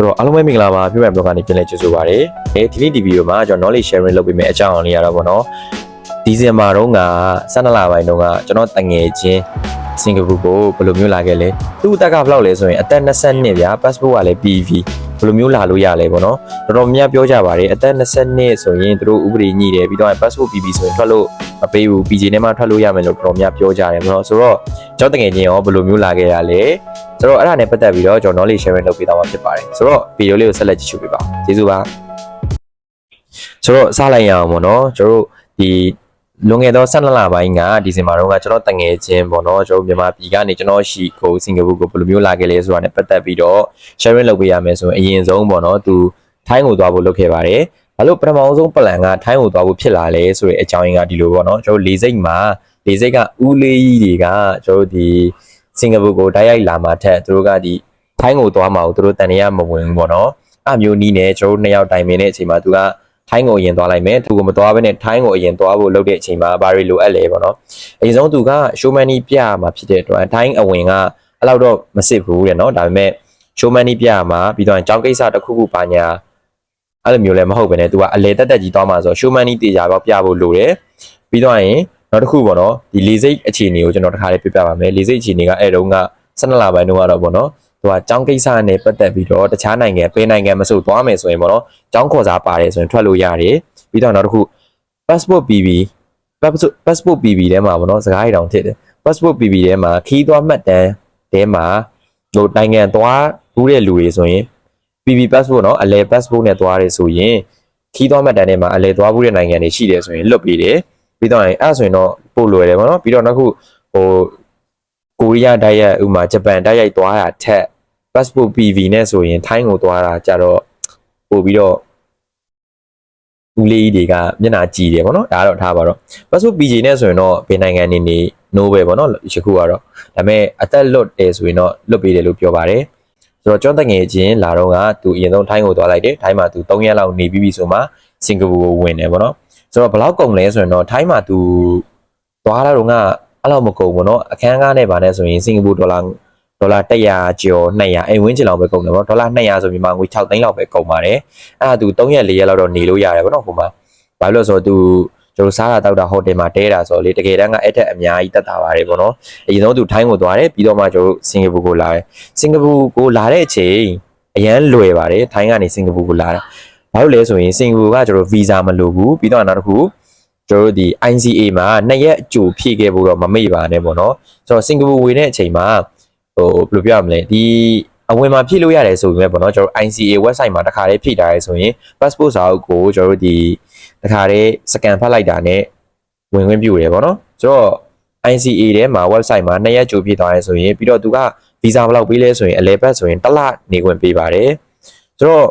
ဆိုတော့အားလုံးပဲမင်္ဂလာပါပြည့်မဲ့ဘလော့ကနေပြန်လည်ကြိုဆိုပါရစေ။အဲဒီနေ့ဒီဗီဒီယိုမှာကျွန်တော် knowledge sharing လုပ်ပေးမယ့်အကြောင်းအရာလေးရတော့ဗောနော်။ဒီဇင်ဘာတုန်းက12လပိုင်းတုန်းကကျွန်တော်တငယ်ချင်းစင်ကာပူကိုဘယ်လိုမျိုးလာခဲ့လဲ။သူ့အသက်ကဘယ်လောက်လဲဆိုရင်အသက်20နှစ်ဗျာ passport ကလည်း PV ဘယ်လိုမျိုးလာလို့ရလဲဗောနော်။တော်တော်များများပြောကြပါတယ်အသက်20နှစ်ဆိုရင်သူတို့ဥပဒေညှိတယ်ပြီးတော့ passport PV ဆိုရင်ထွက်လို့မပေးဘူး PJ နဲ့မှထွက်လို့ရမယ်လို့တော်တော်များပြောကြတယ်ဗောနော်။ဆိုတော့ကျွန်တော်တငယ်ချင်းရောဘယ်လိုမျိုးလာခဲ့ရလဲ။ဆိုတော့အဲ့ဒါနဲ့ပတ်သက်ပြီးတော့ကျွန်တော် knowledge sharing လုပ်ပေးသွားမှာဖြစ်ပါတယ်ဆိုတော့ဗီဒီယိုလေးကိုဆက်လက်ကြည့်ရှုပေးပါကျေးဇူးပါဆိုတော့စလိုက်ရအောင်ပေါ့နော်ကျွန်တော်တို့ဒီ လွန်ခဲ့သော12လပိုင်းကဒီဇင်ဘာတုန်းကကျွန်တော်တငယ်ချင်းပေါ့နော်ကျွန်တော်မြန်မာပြည်ကနေကျွန်တော်ရှိကိုစင်ကာပူကိုဘယ်လိုမျိုးလာခဲ့လဲဆိုတာနဲ့ပတ်သက်ပြီးတော့ sharing လုပ်ပေးရမယ်ဆိုရင်အရင်ဆုံးပေါ့နော်သူထိုင်းကိုသွားဖို့လုပ်ခဲ့ပါတယ်ဘာလို့ပထမဆုံး plan ကထိုင်းကိုသွားဖို့ဖြစ်လာလဲဆိုတဲ့အကြောင်းရင်းကဒီလိုပေါ့နော်ကျွန်တော်လေစိတ်မှာလေစိတ်ကဦးလေးကြီးတွေကကျွန်တော်ဒီစင်ကာပူကိုတိုက်ရိုက်လာမှာထက်သူတို့ကဒီထိုင်းကိုသွားမှာကိုသူတို့တန်ရမဝင်ဘူးပေါ့နော်အမျိုးနီးနဲ့ကျွန်တော်တို့နှစ်ယောက်တိုင်ပင်တဲ့အချိန်မှာသူက ထိုင်းကိုအရင်သွားလိုက်မယ်သူကမသွားဘဲနဲ့ထိုင်းကိုအရင်သွားဖို့လုပ်တဲ့အချိန်မှာဘာတွေလိုအပ်လဲပေါ့နော်အရင်ဆုံးသူကရှိုးမန်နီပြမှာဖြစ်တဲ့အတွက်ထိုင်းအဝင်ကအဲ့လောက်တော့မစစ်ဘူးတဲ့နော်ဒါပေမဲ့ရှိုးမန်နီပြမှာပြီးတော့ကြောင်းကိစ္စတစ်ခုခုပါညာအဲ့လိုမျိုးလည်းမဟုတ်ဘဲနဲ့သူကအလေတက်တက်ကြီးသွားမှာဆိုရှိုးမန်နီတေချာတော့ပြဖို့လိုတယ်ပြီးတော့ရင်နောက်တစ်ခုပေါ့နော်ဒီလေစိတ်အခြေအနေကိုကျွန်တော်တစ်ခါလေးပြပြပါမယ်လေစိတ်အခြေအနေကအဲ့တုန်းက12လပိုင်းတုန်းကတော့ပေါ့နော် ဟိုကចောင်းကိစ္စနဲ့ပတ်သက်ပြီးတော့တခြားနိုင်ငံပေးနိုင်ငံမဆိုသွားမယ်ဆိုရင်ပေါ့နော်ចောင်းခေါ်စာပါတယ်ဆိုရင်ထွက်လို့ရတယ်ပြီးတော့နောက်တစ်ခု passport PB passport PB ထဲမှာပေါ့နော်စကားရတောင်ထည့်တယ် passport PB ထဲမှာခီးသွားမှတ်တမ်းထဲမှာဟိုနိုင်ငံသွားဘူးတဲ့လူတွေဆိုရင် PB passport နော်အလဲ passport နဲ့သွားတယ်ဆိုရင်ခီးသွားမှတ်တမ်းထဲမှာအလဲသွားဘူးတဲ့နိုင်ငံတွေရှိတယ်ဆိုရင်လွတ်ပေးတယ်ပြီးတော့အဲ့ဒါဆိုရင်တော့ပို့လွယ်တယ်ပေါ့နော်ပြီးတော့နောက်ခုဟိုကိုရီးယားတိုက်ရိုက်ဥမာဂျပန်တိုက်ရိုက်သွားတာထက် passport PV နဲ့ဆိုရင်ထိုင်းကိုသွားတာကြတော့ပို့ပြီးတော့ဦးလေးတွေကမျက်နှာကြည်တယ်ပေါ့နော်ဒါကတော့ထားပါတော့ passport PJ နဲ့ဆိုရင်တော့ဘယ်နိုင်ငံနေနေ no ပဲပေါ့နော်ယခုကတော့ဒါပေမဲ့အသက်လွတ်တယ်ဆိုရင်တော့လွတ်ပေးတယ်လို့ပြောပါတယ်ဆိုတော့ကျောင်းတငယ်ချင်းလာတော့ကသူအရင်ဆုံးထိုင်းကိုသွားလိုက်တယ်ထိုင်းမှာသူ3ရက်လောက်နေပြီးပြီဆိုမှစင်ကာပူကိုဝင်တယ်ပေါ့နော်ဆိုတော့ဘယ်လောက်ကုန်လဲဆိုရင်တော့ထိုင်းမှာသူသွားလာတော့ကအဲ့လောက်မကုန်ဘူးเนาะအခန်းကားနဲ့ဗာနဲ့ဆိုရင်စင်ကာပူဒေါ်လာ ဒေါ်လာ100ကျော်200အဲ့ဝင်းချင်လောက်ပဲကုန်တယ်ပေါ့ဒေါ်လာ200ဆိုမြန်မာငွေ6သိန်းလောက်ပဲကုန်ပါတယ်အဲ့ဒါသူ3ရက်4ရက်လောက်တော့နေလို့ရတယ်ပေါ့နော်ဟိုမှာဘာလို့လဲဆိုတော့သူကျွန်တော်စားတာတောက်တာဟိုတယ်မှာတဲတာဆိုတော့လေတကယ်တမ်းကအဲ့ထက်အများကြီးတက်တာပါတယ်ပေါ့နော်အရင်ဆုံးသူထိုင်းကိုသွားတယ်ပြီးတော့မှကျွန်တော်စင်ကာပူကိုလာတယ်စင်ကာပူကိုလာတဲ့အချိန်အရန်လွယ်ပါတယ်ထိုင်းကနေစင်ကာပူကိုလာတာဘာလို့လဲဆိုရင်စင်ကာပူကကျွန်တော်ဗီဇာမလိုဘူးပြီးတော့နောက်တစ်ခုကျွန်တော်တို့ဒီ ICA မှာနှစ်ရက်အကြိုဖြည့်ခဲ့ဖို့တော့မမေ့ပါနဲ့ပေါ့နော်ဆိုတော့စင်ကာပူဝင်တဲ့အချိန်မှာ ဟိုဘယ်လိုပြောရမလဲဒီအဝင်မှာဖြည့်လို့ရတယ်ဆိုပေမဲ့ပေါ့နော်ကျွန်တော် ICA website မှာတစ်ခါလေးဖြည့်ထားရဲဆိုရင် passport စာအုပ်ကိုကျွန်တော်တို့ဒီတစ်ခါလေးစကန်ဖတ်လိုက်တာနဲ့ဝင်ခွင့်ပြုတယ်ပေါ့နော်ဆိုတော့ ICA ထဲမှာ website မှာနှစ်ရက်ကြိုဖြည့်သွားရဲဆိုရင်ပြီးတော့သူကဗီဇာဘယ်လောက်ပေးလဲဆိုရင်အလဲပတ်ဆိုရင်တစ်လနေခွင့်ပေးပါတယ်ဆိုတော့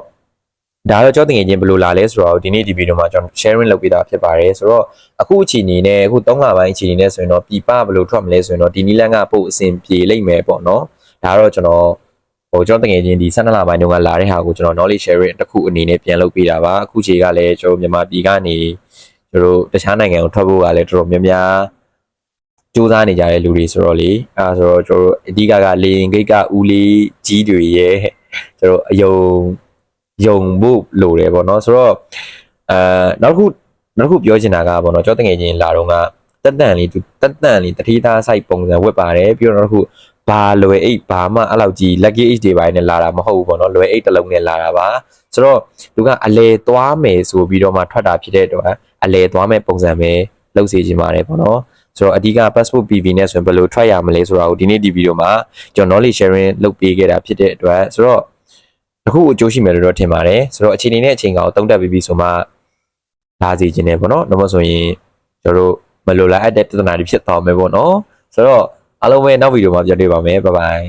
ဒါတော့ကြောက်တင်ငယ်ချင်းဘယ်လိုလာလဲဆိုတော့ဒီနေ့ဒီဗီဒီယိုမှာကျွန်တော် sharing လုပ်ပေးတာဖြစ်ပါတယ်ဆိုတော့အခုအချိန်ကြီးနဲ့အခု3လပိုင်းအချိန်ကြီးနဲ့ဆိုရင်တော့ပြပဘယ်လိုထွက်မလဲဆိုရင်တော့ဒီနီလန်ကပို့အဆင်ပြေလိမ့်မယ်ပေါ့နော်ဒါတော့ကျွန်တော်ဟိုကျွန်တော်တကယ်ချင်းဒီ12လပိုင်းတုန်းကလာတဲ့ဟာကိုကျွန်တော် knowledge sharing တစ်ခုအနေနဲ့ပြန်လုပ်ပေးတာပါအခုချိန်ကလည်းကျွန်တော်မြန်မာပြည်ကနေကျွန်တော်တခြားနိုင်ငံကိုထွက်ဖို့ကလည်းတော်တော်များများစူးစမ်းနေကြတဲ့လူတွေဆိုတော့လေအဲဒါဆိုတော့ကျွန်တော်အဓိကကလေရင်ဂိတ်ကဦးလေးကြီးတွေရဲ့ကျွန်တော်အယုံ ယုံဖို့လိုတယ်ပေါ့နော်ဆိုတော့အဲနောက်တစ်ခုနောက်တစ်ခုပြောချင်တာကပေါ့နော်ကျွန်တော်တကယ်ချင်းလာတော့ကတက်တန်လေးသူတက်တန်လေးတတိသား site ပုံစံဝတ်ပါတယ်ပြီးတော့နောက်တစ်ခုဘာလွယ်အိတ်ဘာမှအဲ့လောက်ကြီး lucky age တွေပိုင်းနဲ့လာတာမဟုတ်ဘူးပေါ့နော်လွယ်အိတ်တစ်လုံးနဲ့လာတာပါဆိုတော့သူကအလဲသွားမယ်ဆိုပြီးတော့မှထွက်တာဖြစ်တဲ့အတွက်အလဲသွားမယ်ပုံစံပဲလုပ်စီခြင်းပါတယ်ပေါ့နော်ဆိုတော့အဓိက passport PV နဲ့ဆိုရင်ဘယ်လိုထွက်ရမလဲဆိုတာကိုဒီနေ့ဒီဗီဒီယိုမှာကျွန်တော် knowledge sharing လုပ်ပေးခဲ့တာဖြစ်တဲ့အတွက်ဆိုတော့ အခုအကျိုးရှိမယ်လို့တော့ထင်ပါတယ်ဆိုတော့အချိန်နဲ့အချိန်ကောင်တုံးတက်ပြီးပြီဆိုမှလာစီခြင်းနဲ့ပေါ့နော်တော့မဆိုရင်ကျွန်တော်တို့မလိုလားအပ်တဲ့ပြဿနာတွေဖြစ်သွားမယ်ပေါ့နော်ဆိုတော့အားလုံးပဲနောက်ဗီဒီယိုမှာပြန်တွေ့ပါမယ်ဘိုင်ဘိုင်